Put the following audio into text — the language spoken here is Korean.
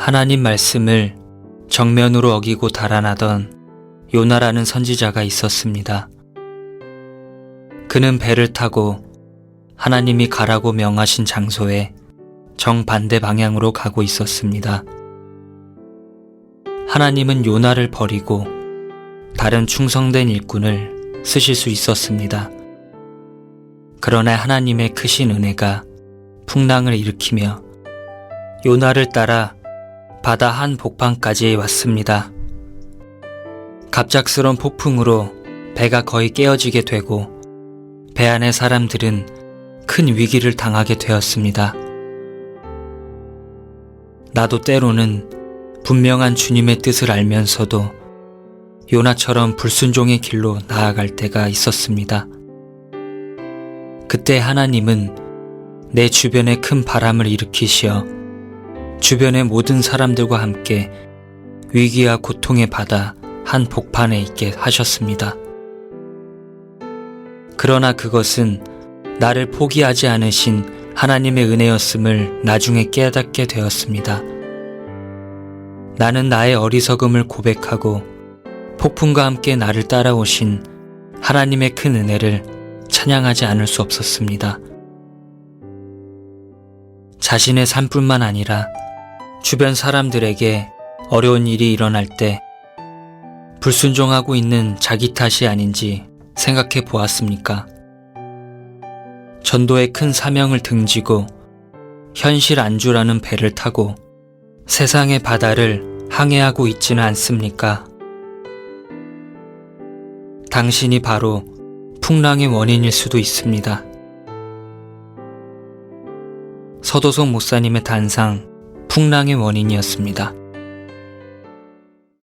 하나님 말씀을 정면으로 어기고 달아나던 요나라는 선지자가 있었습니다. 그는 배를 타고 하나님이 가라고 명하신 장소에 정반대 방향으로 가고 있었습니다. 하나님은 요나를 버리고 다른 충성된 일꾼을 쓰실 수 있었습니다. 그러나 하나님의 크신 은혜가 풍랑을 일으키며 요나를 따라 바다 한 복판까지 왔습니다. 갑작스런 폭풍으로 배가 거의 깨어지게 되고 배 안의 사람들은 큰 위기를 당하게 되었습니다. 나도 때로는 분명한 주님의 뜻을 알면서도 요나처럼 불순종의 길로 나아갈 때가 있었습니다. 그때 하나님은 내 주변에 큰 바람을 일으키시어 주변의 모든 사람들과 함께 위기와 고통의 바다 한 복판에 있게 하셨습니다. 그러나 그것은 나를 포기하지 않으신 하나님의 은혜였음을 나중에 깨닫게 되었습니다. 나는 나의 어리석음을 고백하고 폭풍과 함께 나를 따라오신 하나님의 큰 은혜를 찬양하지 않을 수 없었습니다. 자신의 삶뿐만 아니라 주변 사람들에게 어려운 일이 일어날 때 불순종하고 있는 자기 탓이 아닌지 생각해 보았습니까? 전도의 큰 사명을 등지고 현실 안주라는 배를 타고 세상의 바다를 항해하고 있지는 않습니까? 당신이 바로 풍랑의 원인일 수도 있습니다. 서도성 목사님의 단상 풍랑의 원인이었습니다.